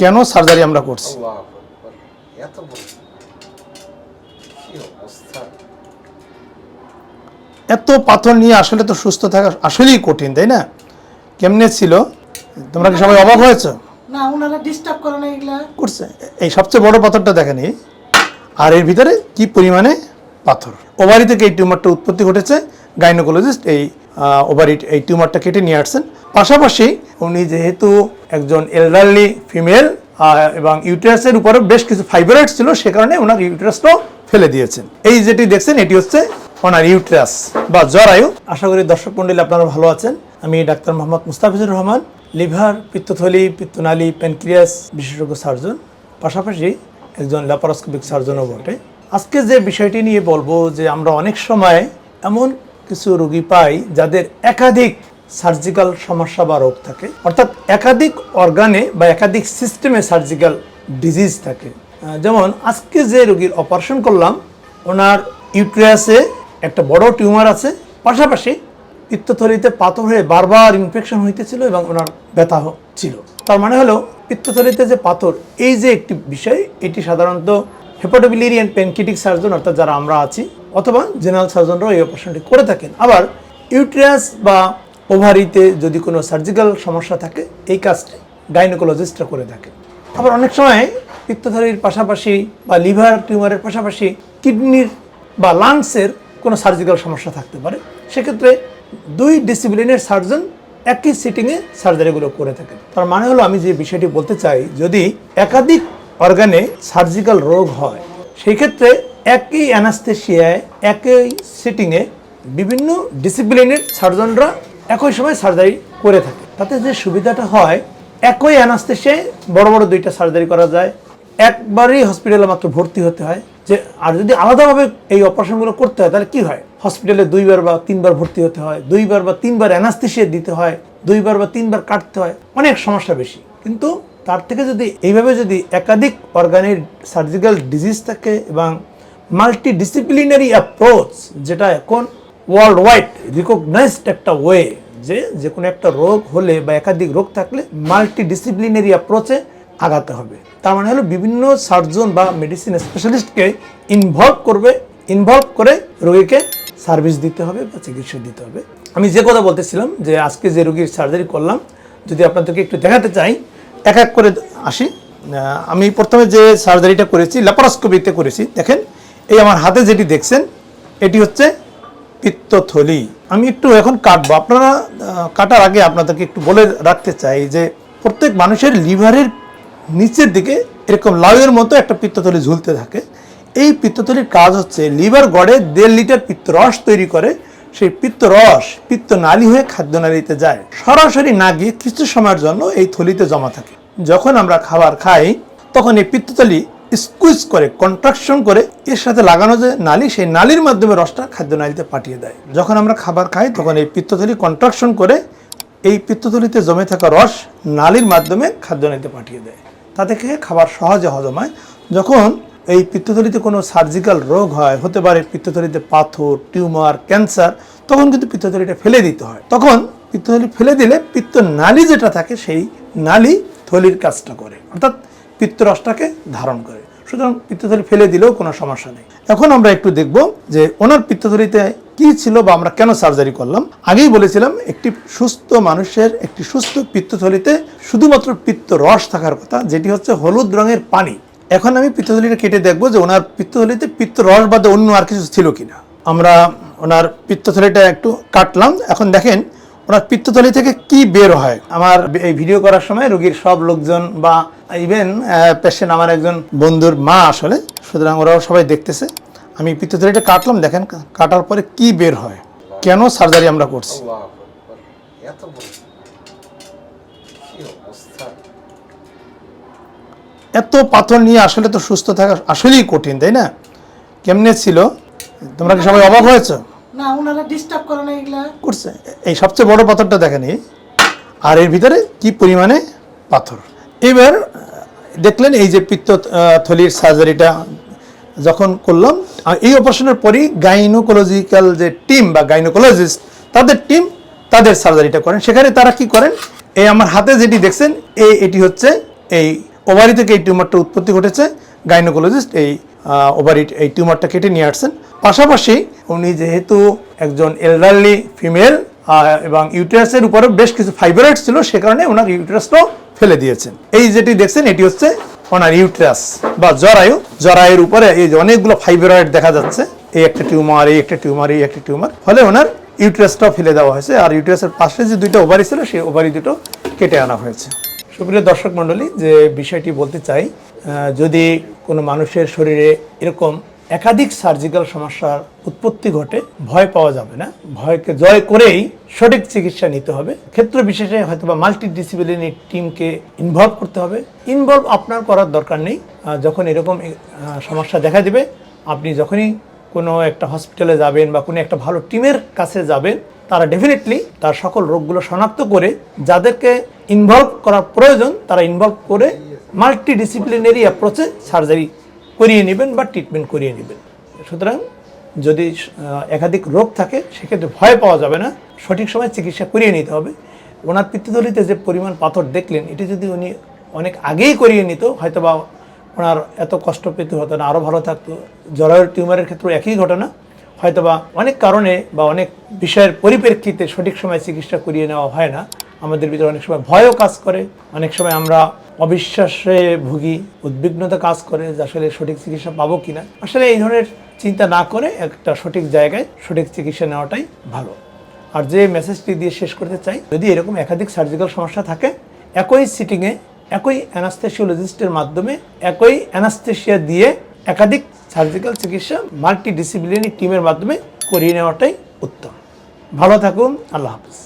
কেন সার্জারি আমরা করছি? এত বড়। কি অবস্থা? এত পাথর নিয়ে আসলে তো সুস্থ থাকা আসলেই কঠিন তাই না? কেমনে ছিল? তোমরা কি সবাই অবাক হয়েছো? না ওনারা ডিস্টার্ব করে না এগুলা। করছে। এই সবচেয়ে বড় পাথরটা দেখেনি আর এর ভিতরে কি পরিমাণে পাথর? ওভারি থেকে এই টিউমারটা উৎপত্তি ঘটেছে? গাইনোকোলজিস্ট এই ওভারি এই টিউমারটা কেটে নিয়ে আসছেন। পাশাপাশি উনি যেহেতু একজন এলডারলি ফিমেল এবং ইউটেরাসের উপরে বেশ কিছু ফাইবারাইড ছিল, সে কারণে ওনার ইউটেরাসটাও ফেলে দিয়েছেন। এই যেটি দেখছেন, এটি হচ্ছে ওনার ইউটেরাস বা জরায়ু। আশা করি দর্শক মন্ডলী আপনারা ভালো আছেন। আমি ডাক্তার মোহাম্মদ মুস্তাফিজুর রহমান, লিভার, পিত্তথলি, পিত্তনালী, প্যানক্রিয়াস বিশেষজ্ঞ সার্জন, পাশাপাশি একজন ল্যাপারোস্কোপিক সার্জনও বটে। আজকে যে বিষয়টি নিয়ে বলব যে আমরা অনেক সময় এমন কিছু রোগী পাই যাদের একাধিক সার্জিক্যাল সমস্যা বা রোগ থাকে। অর্থাৎ একাধিক অর্গানে বা একাধিক সিস্টেমে সার্জিক্যাল ডিজিজ থাকে। যেমন আজকে যে রোগীর অপারেশন করলাম, ওনার ইউট্রিয়াসে একটা বড় টিউমার আছে, পাশাপাশি পিত্তথলিতে পাথর হয়ে বারবার ইনফেকশন হইতেছিল এবং ওনার ব্যথা ছিল। তার মানে হলো, পিত্তথলিতে যে পাথর, এই যে একটি বিষয়, এটি সাধারণত হেপাটোবিলিরি অ্যান্ড প্যানকিটিক সার্জন অর্থাৎ যারা আমরা আছি অথবা জেনারেল সার্জনরাও এই অপারেশনটি করে থাকেন। আবার ইউট্রিয়াস বা ওভারিতে যদি কোনো সার্জিক্যাল সমস্যা থাকে, এই কাজটি গাইনোকোলজিস্টরা করে থাকে আবার অনেক সময় পিত্তথলির পাশাপাশি বা লিভার টিউমারের পাশাপাশি কিডনির বা লাংসের কোনো সার্জিক্যাল সমস্যা থাকতে পারে। সেক্ষেত্রে দুই ডিসিপ্লিনের সার্জন একই সিটিংয়ে সার্জারিগুলো করে থাকেন। তার মানে হলো আমি যে বিষয়টি বলতে চাই, যদি একাধিক অর্গানে সার্জিক্যাল রোগ হয়, সেই ক্ষেত্রে একই অ্যানাস্থেশিয়ায়, একই সিটিংয়ে বিভিন্ন ডিসিপ্লিনের সার্জনরা একই সময় সার্জারি করে থাকে। তাতে যে সুবিধাটা হয়, একই অ্যানাস্থেশিয়ায় বড় বড় দুইটা সার্জারি করা যায়। একবারই হসপিটালে মাত্র ভর্তি হতে হয়। যে, আর যদি আলাদাভাবে এই অপারেশনগুলো করতে হয়, তাহলে কি হয়? হসপিটালে দুইবার বা তিনবার ভর্তি হতে হয়, দুইবার বা তিনবার অ্যানাস্থেশিয়া দিতে হয়, দুইবার বা তিনবার কাটতে হয়, অনেক সমস্যা বেশি। কিন্তু তার থেকে যদি এইভাবে যদি একাধিক অর্গানের সার্জিক্যাল ডিজিজ থাকে এবং মাল্টি ডিসিপ্লিনারি অ্যাপ্রোচ যেটা এখন ওয়ার্ল্ড ওয়াইড রিকগনাইজড একটা ওয়ে যে যে কোনো একটা রোগ হলে বা একাধিক রোগ থাকলে মাল্টি ডিসিপ্লিনারি অ্যাপ্রোচে আগাতে হবে। তার মানে হলো বিভিন্ন সার্জন বা মেডিসিন স্পেশালিস্টকে ইনভলভ করবে ইনভলভ করে রোগীকে সার্ভিস দিতে হবে বা চিকিৎসা দিতে হবে। আমি যে কথা বলতেছিলাম যে আজকে যে রোগীর সার্জারি করলাম, যদি আপনাদেরকে একটু দেখাতে চাই, এক এক করে আসি। আমি প্রথমে যে সার্জারিটা করেছি ল্যাপারোস্কোপিতে করেছি, দেখেন এই আমার হাতে যেটি দেখছেন, এটি হচ্ছে পিত্তথলি। আমি একটু এখন কাটবো। আপনারা কাটার আগে আপনাদেরকে একটু বলে রাখতে চাই যে, প্রত্যেক মানুষের লিভারের নিচের দিকে এরকম লাউয়ের মতো একটা পিত্তথলি ঝুলতে থাকে। এই পিত্তথলির কাজ হচ্ছে, লিভার গড়ে দেড় লিটার পিত্তরস তৈরি করে। সেই পিত্তরস পিত্ত নালী হয়ে খাদ্যনালীতে যায়। সরাসরি না গিয়ে কিছু সময়ের জন্য এই থলিতে জমা থাকে। যখন আমরা খাবার খাই, তখন এই পিত্তথলি স্কুইজ করে কন্ট্রাকশন করে, এর সাথে লাগানো যে নালি, সেই নালির মাধ্যমে রসটা খাদ্য নালিতে পাঠিয়ে দেয়। যখন আমরা খাবার খাই, তখন এই পিত্তথলি কন্ট্রাকশন করে, এই পিত্তথলিতে জমে থাকা রস নালির মাধ্যমে খাদ্য নালিতে পাঠিয়ে দেয়। তাতে খেয়ে খাবার সহজে হজম হয় যখন এই পিত্তথলিতে কোনো সার্জিক্যাল রোগ হয়, হতে পারে পিত্তথলিতে পাথর, টিউমার, ক্যান্সার, তখন কিন্তু পিত্তথলিটা ফেলে দিতে হয়। তখন পিত্তথলি ফেলে দিলে পিত্ত নালী যেটা থাকে, সেই নালী থলির কাজটা করে। অর্থাৎ পিত্তরসটাকে ধারণ করে। সুতরাং পিত্তথলি ফেলে দিলেও কোনো সমস্যা নেই। এখন আমরা একটু দেখব যে ওনার পিত্তথলিতে কি ছিল বা আমরা কেন সার্জারি করলাম। আগেই বলেছিলাম একটি সুস্থ মানুষের একটি সুস্থ পিত্তথলিতে শুধুমাত্র পিত্ত রস থাকার কথা, যেটি হচ্ছে হলুদ রঙের পানি। এখন আমি পিত্তথলিটা কেটে দেখব যে ওনার পিত্তথলিতে পিত্ত রস বাদে অন্য আর কিছু ছিল কিনা। আমরা ওনার পিত্তথলিটা একটু কাটলাম। এখন দেখেন ওনার পিত্তথলি থেকে কি বের হয়। আমার এই ভিডিও করার সময় রোগীর সব লোকজন বা ইভেন পেশেন্ট আমার একজন বন্ধুর মা আসলে সুতরাং ওরাও সবাই দেখতেছে। আমি পিত্তথলিটা কাটলাম দেখেন কাটার পরে কি বের হয়? কেন সার্জারি আমরা করছি? এত বড় কি অবস্থা? এত পাথর নিয়ে আসলে তো সুস্থ থাকা আসলেই কঠিন তাই না? কেমনে ছিল? তোমরা কি সবাই অবাক হয়েছো? না ওনারা ডিস্টার্ব করে না এগুলা। করছে। এই সবচেয়ে বড় পাথরটা দেখেনি আর এর ভিতরে কি পরিমাণে পাথর? এবার দেখলেন এই যে পিত্ত থলির সার্জারিটা যখন করলাম এই অপারেশনের পরই গাইনোকোলজিক্যাল যে টিম বা গাইনোকোলজিস্ট, তাদের টিম তাদের সার্জারিটা করেন। সেখানে তারা কি করেন, এই আমার হাতে যেটি দেখছেন, এই এটি হচ্ছে এই ওভারি থেকে এই টিউমারটা উৎপত্তি ঘটেছে, গাইনোকোলজিস্ট এই ওভারি এই টিউমারটা কেটে নিয়ে আসছেন। পাশাপাশি উনি যেহেতু একজন এলডারলি ফিমেল এবং ইউটেরাসের উপরে বেশ কিছু ফাইবারাইড ছিল, সে কারণে ওনার ইউটেরাসটাও ফেলে দিয়েছেন। এই যেটি দেখছেন, এটি হচ্ছে ওনার ইউটেরাস বা জরায়ু। জরায়ুর উপরে এই যে অনেকগুলো ফাইবারয়েড দেখা যাচ্ছে, এই একটা টিউমার, এই একটা টিউমার, এই একটা টিউমার। ফলে ওনার ইউটেরাসটাও ফেলে দেওয়া হয়েছে আর ইউটেরাসের পাশে যে দুইটা ওভারি ছিল, সেই ওভারি দুটো কেটে আনা হয়েছে। সুপ্রিয় দর্শক মণ্ডলী, যে বিষয়টি বলতে চাই যদি কোনো মানুষের শরীরে এরকম একাধিক সার্জিক্যাল সমস্যার উৎপত্তি ঘটে, ভয় পাওয়া যাবে না। ভয়কে জয় করেই সঠিক চিকিৎসা নিতে হবে। ক্ষেত্র বিশেষে হয়তো বা মাল্টি ডিসিপ্লিনারি টিমকে ইনভলভ করতে হবে। ইনভলভ আপনার করার দরকার নেই। যখন এরকম সমস্যা দেখা দেবে, আপনি যখনই কোনো একটা হসপিটালে যাবেন বা কোনো একটা ভালো টিমের কাছে যাবেন, তারা ডেফিনেটলি তার সকল রোগগুলো শনাক্ত করে, যাদেরকে ইনভলভ করার প্রয়োজন, তারা ইনভলভ করে মাল্টি ডিসিপ্লিনারি অ্যাপ্রোচে সার্জারি করিয়ে নেবেন বা ট্রিটমেন্ট করিয়ে নেবেন। সুতরাং যদি একাধিক রোগ থাকে, সেক্ষেত্রে ভয় পাওয়া যাবে না। সঠিক সময় চিকিৎসা করিয়ে নিতে হবে। ওনার পিত্তথলিতে যে পরিমাণ পাথর দেখলেন, এটি যদি উনি অনেক আগেই করিয়ে নিত হয়তো বা ওনার এত কষ্ট পেতে হতো না আরও ভালো থাকতো। জরায়ুর টিউমারের ক্ষেত্রে একই ঘটনা। হয়তোবা অনেক কারণে বা অনেক বিষয়ের পরিপ্রেক্ষিতে সঠিক সময় চিকিৎসা করিয়ে নেওয়া হয় না। আমাদের ভিতরে অনেক সময় ভয়ও কাজ করে। অনেক সময় আমরা অবিশ্বাসে ভুগি উদ্বিগ্নতা কাজ করে যে আসলে সঠিক চিকিৎসা পাবো কিনা। আসলে এই ধরনের চিন্তা না করে একটা সঠিক জায়গায় সঠিক চিকিৎসা নেওয়াটাই ভালো। আর যে মেসেজটি দিয়ে শেষ করতে চাই, যদি এরকম একাধিক সার্জিক্যাল সমস্যা থাকে, একই সিটিংয়ে একই অ্যানাস্থেসিওলজিস্টের মাধ্যমে, একই অ্যানাস্থেসিয়া দিয়ে একাধিক সার্জিক্যাল চিকিৎসা মাল্টি ডিসিপ্লিনারি টিমের মাধ্যমে করিয়ে নেওয়াটাই উত্তম। ভালো থাকুন, আল্লাহ হাফিজ।